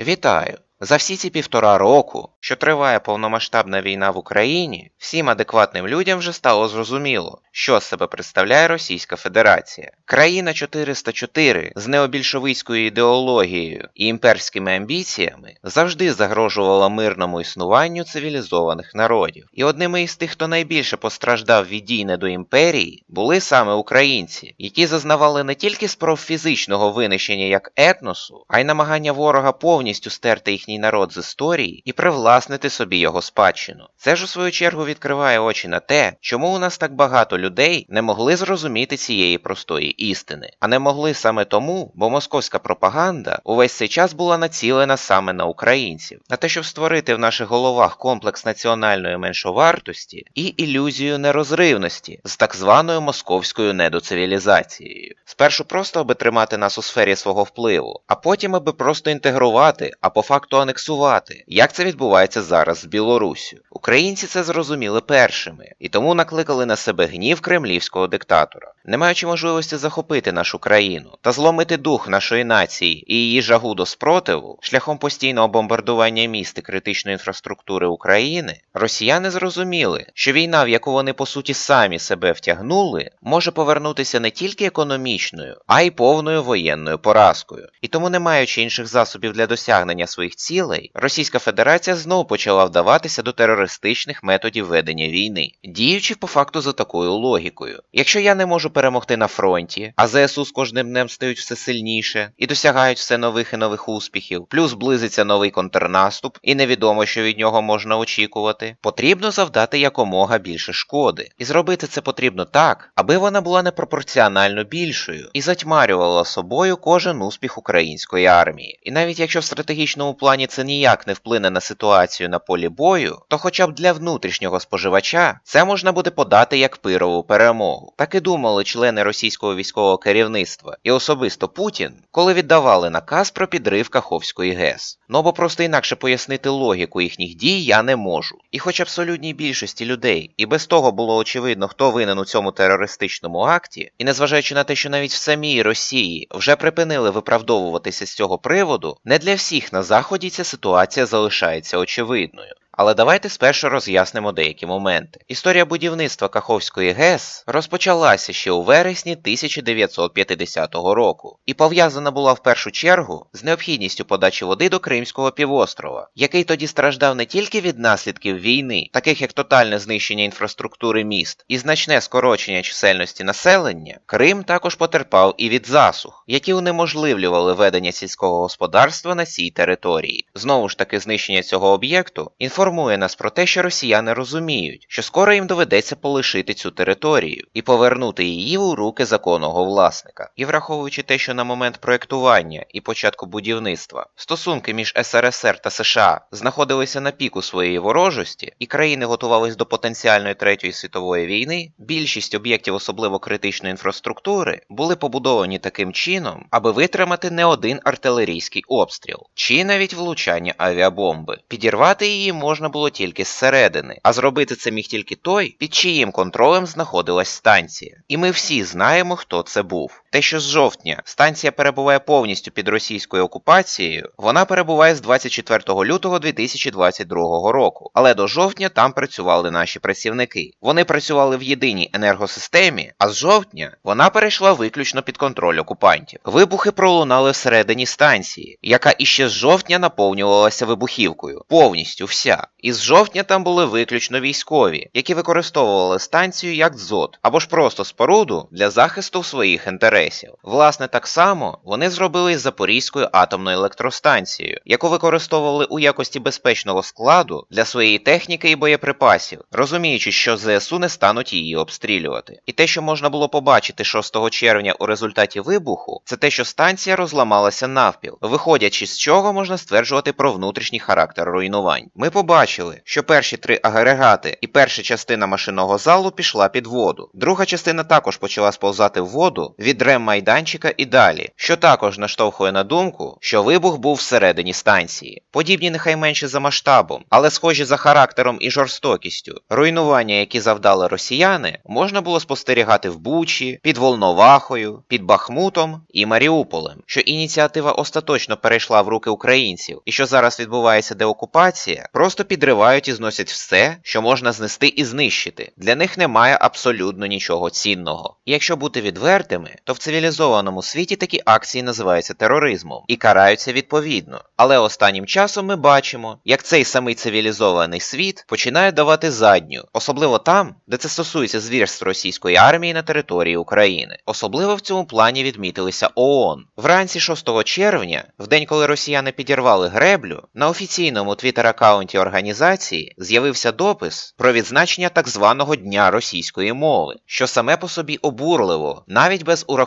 Вітаю! За всі ці півтора року, що триває повномасштабна війна в Україні, всім адекватним людям вже стало зрозуміло, що з себе представляє Російська Федерація. Країна 404 з необільшовицькою ідеологією і імперськими амбіціями завжди загрожувала мирному існуванню цивілізованих народів. І одними із тих, хто найбільше постраждав від дій до імперії, були саме українці, які зазнавали не тільки спроб фізичного винищення як етносу, а й намагання ворога повністю стерти їхній народ з історії і привласнити собі його спадщину. Це ж у свою чергу відкриває очі на те, чому у нас так багато людей не могли зрозуміти цієї простої істини, а не могли саме тому, бо московська пропаганда увесь цей час була націлена саме на українців, на те, щоб створити в наших головах комплекс національної меншовартості і ілюзію нерозривності з так званою московською недоцивілізацією. Спершу просто аби тримати нас у сфері свого впливу, а потім аби просто інтегрувати, а по факту анексувати, як це відбувається зараз з Білоруссю. Українці це зрозуміли першими і тому накликали на себе гнів кремлівського диктатора, не маючи можливості захопити нашу країну та зломити дух нашої нації і її жагу до спротиву шляхом постійного бомбардування міст і критичної інфраструктури України, росіяни зрозуміли, що війна, в яку вони по суті самі себе втягнули, може повернутися не тільки економічною, а й повною воєнною поразкою. І тому, не маючи інших засобів для досягнення своїх цілей, Російська Федерація знову почала вдаватися до терористичних методів ведення війни, діючи по факту за такою логікою. Якщо я не можу перемогти на фронті, а ЗСУ з кожним днем стають все сильніше і досягають все нових і нових успіхів, плюс близиться новий контрнаступ, і невідомо, що від нього можна очікувати, потрібно завдати якомога більше шкоди. І зробити це потрібно так, аби вона була непропорціонально більшою і затьмарювала собою кожен успіх української армії. І навіть якщо в стратегічному плані це ніяк не вплине на ситуацію на полі бою, то хоча б для внутрішнього споживача це можна буде подати як пирову перемогу. Так і думали члени російського військового керівництва і особисто Путін, коли віддавали наказ про підрив Каховської ГЕС. Ну бо просто інакше пояснити логіку їхніх дій я не можу. І хоч абсолютній більшості людей і без того було очевидно, хто винен у цьому терористичному акті, і незважаючи на те, що навіть в самій Росії вже припинили виправдовуватися з цього приводу, не для всіх на заході ця ситуація залишається очевидною. Але давайте спершу роз'яснимо деякі моменти. Історія будівництва Каховської ГЕС розпочалася ще у вересні 1950 року і пов'язана була в першу чергу з необхідністю подачі води до Кримського півострова, який тоді страждав не тільки від наслідків війни, таких як тотальне знищення інфраструктури міст і значне скорочення чисельності населення, Крим також потерпав і від засух, які унеможливлювали ведення сільського господарства на цій території. Знову ж таки, знищення цього об'єкту інформує нас про те, що росіяни розуміють, що скоро їм доведеться полишити цю територію і повернути її у руки законного власника. І враховуючи те, що на момент проєктування і початку будівництва стосунки між СРСР та США знаходилися на піку своєї ворожості, і країни готувались до потенціальної третьої світової війни, більшість об'єктів особливо критичної інфраструктури були побудовані таким чином, аби витримати не один артилерійський обстріл, чи навіть влучання авіабомби. Підірвати її можна було тільки зсередини, а зробити це міг тільки той, під чиїм контролем знаходилась станція. І ми всі знаємо, хто це був. Те, що з жовтня станція перебуває повністю під російською окупацією, вона перебуває з 24 лютого 2022 року. Але до жовтня там працювали наші працівники. Вони працювали в єдиній енергосистемі, а з жовтня вона перейшла виключно під контроль окупантів. Вибухи пролунали всередині станції, яка іще з жовтня наповнювалася вибухівкою. Повністю вся. І з жовтня там були виключно військові, які використовували станцію як дзот або ж просто споруду для захисту своїх інтересів. Власне, так само вони зробили із Запорізькою атомною електростанцією, яку використовували у якості безпечного складу для своєї техніки і боєприпасів, розуміючи, що ЗСУ не стануть її обстрілювати. І те, що можна було побачити 6 червня у результаті вибуху, це те, що станція розламалася навпіл, виходячи з чого можна стверджувати про внутрішній характер руйнувань. Ми побачили, що перші три агрегати і перша частина машинного залу пішла під воду. Друга частина також почала сповзати в воду від реммайданчика і далі, що також наштовхує на думку, що вибух був всередині станції. Подібні нехай менше за масштабом, але схожі за характером і жорстокістю. Руйнування, які завдали росіяни, можна було спостерігати в Бучі, під Волновахою, під Бахмутом і Маріуполем. Що ініціатива остаточно перейшла в руки українців, і що зараз відбувається деокупація, просто підривають і зносять все, що можна знести і знищити. Для них немає абсолютно нічого цінного. І якщо бути відвертими, то в цивілізованому світі такі акції називаються тероризмом і караються відповідно. Але останнім часом ми бачимо, як цей самий цивілізований світ починає давати задню, особливо там, де це стосується звірств російської армії на території України. Особливо в цьому плані відмітилися ООН. Вранці 6 червня, в день, коли росіяни підірвали греблю, на офіційному твіттер-аккаунті організації з'явився допис про відзначення так званого Дня російської мови, що саме по собі обурливо, навіть без урахування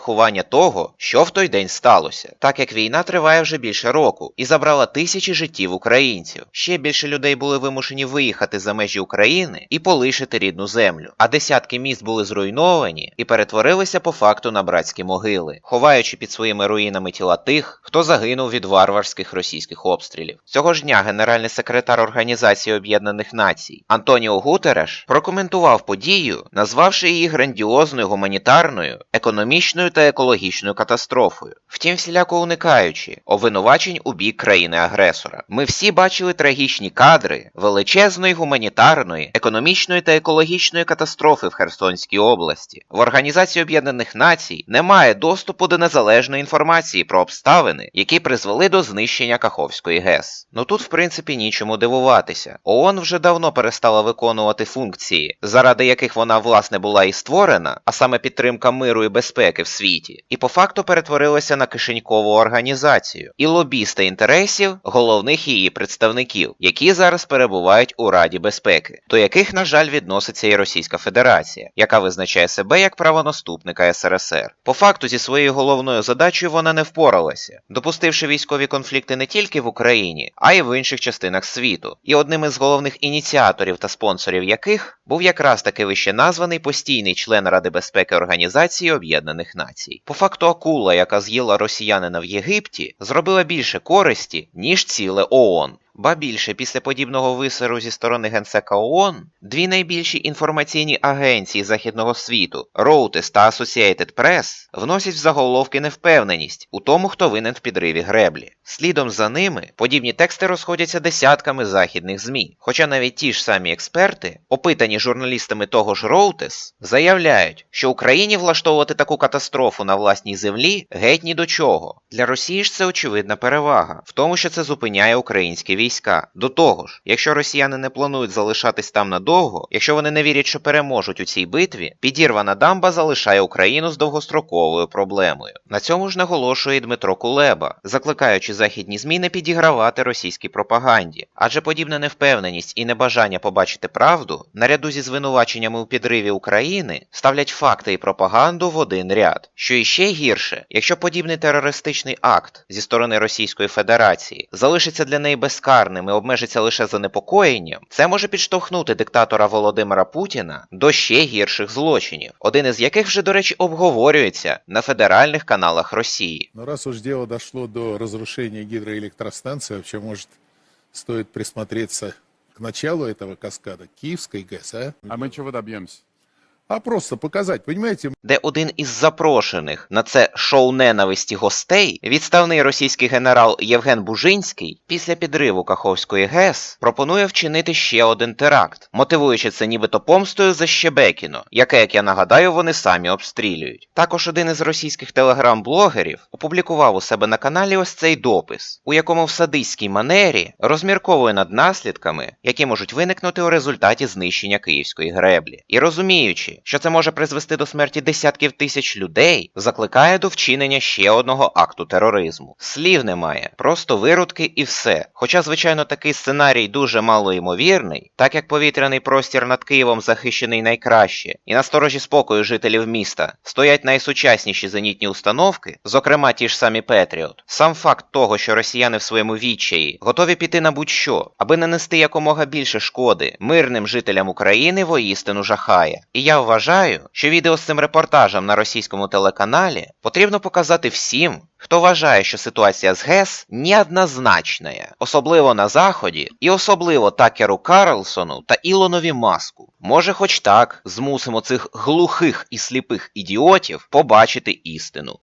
того, що в той день сталося, так як війна триває вже більше року і забрала тисячі життів українців. Ще більше людей були вимушені виїхати за межі України і полишити рідну землю, а десятки міст були зруйновані і перетворилися по факту на братські могили, ховаючи під своїми руїнами тіла тих, хто загинув від варварських російських обстрілів. Цього ж дня генеральний секретар Організації Об'єднаних Націй Антоніо Гутереш прокоментував подію, назвавши її грандіозною гуманітарною, економічною та екологічною катастрофою. Втім, всіляко уникаючи обвинувачень у бік країни-агресора. Ми всі бачили трагічні кадри величезної гуманітарної, економічної та екологічної катастрофи в Херсонській області. В Організації Об'єднаних Націй немає доступу до незалежної інформації про обставини, які призвели до знищення Каховської ГЕС. Ну тут, в принципі, нічому дивуватися. ООН вже давно перестала виконувати функції, заради яких вона власне була і створена, а саме підтримка миру і безпеки в світі, і по факту перетворилася на кишенькову організацію і лобіста інтересів головних її представників, які зараз перебувають у Раді безпеки, до яких, на жаль, відноситься і Російська Федерація, яка визначає себе як правонаступника СРСР. По факту зі своєю головною задачею вона не впоралася, допустивши військові конфлікти не тільки в Україні, а й в інших частинах світу. І одним із головних ініціаторів та спонсорів яких був якраз таки вище названий постійний член Ради безпеки Організації Об'єднаних Націй. По факту акула, яка з'їла росіянина в Єгипті, зробила більше користі, ніж ціле ООН. Ба більше, після подібного висеру зі сторони генсека ООН, дві найбільші інформаційні агенції західного світу Reuters та Associated Press вносять в заголовки невпевненість у тому, хто винен в підриві греблі. Слідом за ними подібні тексти розходяться десятками західних ЗМІ. Хоча навіть ті ж самі експерти, опитані журналістами того ж Reuters, заявляють, що Україні влаштовувати таку катастрофу на власній землі геть ні до чого. Для Росії ж це очевидна перевага в тому, що це зупиняє українські війська війська. До того ж, якщо росіяни не планують залишатись там надовго, якщо вони не вірять, що переможуть у цій битві, підірвана дамба залишає Україну з довгостроковою проблемою. На цьому ж наголошує Дмитро Кулеба, закликаючи західні ЗМІ не підігравати російській пропаганді, адже подібна невпевненість і небажання побачити правду, наряду зі звинуваченнями у підриві України, ставлять факти і пропаганду в один ряд. Що іще гірше, якщо подібний терористичний акт зі сторони Російської Федерації залишиться для неї безкарним, безкарним і обмежиться лише занепокоєнням, це може підштовхнути диктатора Володимира Путіна до ще гірших злочинів, один із яких вже, до речі, обговорюється на федеральних каналах Росії. Но раз уж дело дошло до разрушения гидроэлектростанции, вообще, может, стоит присмотреться к началу этого каскада, Киевской ГЭС, а? А мы чего добьемся? А просто показать, понимаете, де один із запрошених на це шоу ненависті гостей, відставний російський генерал Євген Бужинський, після підриву Каховської ГЕС пропонує вчинити ще один теракт, мотивуючи це нібито помстою за Щебекіно, яке, як я нагадаю, вони самі обстрілюють. Також один із російських телеграм-блогерів опублікував у себе на каналі ось цей допис, у якому в садистській манері розмірковує над наслідками, які можуть виникнути у результаті знищення Київської греблі. І розуміючи, що це може призвести до смерті десятків тисяч людей, закликає до вчинення ще одного акту тероризму. Слів немає, просто виродки і все. Хоча, звичайно, такий сценарій дуже малоймовірний, так як повітряний простір над Києвом захищений найкраще, і на сторожі спокою жителів міста стоять найсучасніші зенітні установки, зокрема ті ж самі Петріот. Сам факт того, що росіяни в своєму відчаї готові піти на будь-що, аби нанести якомога більше шкоди мирним жителям України воістину жахає. І я вважаю, що відео з цим репортажем на російському телеканалі потрібно показати всім, хто вважає, що ситуація з ГЕС неоднозначна, особливо на Заході, і особливо Такеру Карлсону та Ілонові Маску. Може, хоч так змусимо цих глухих і сліпих ідіотів побачити істину.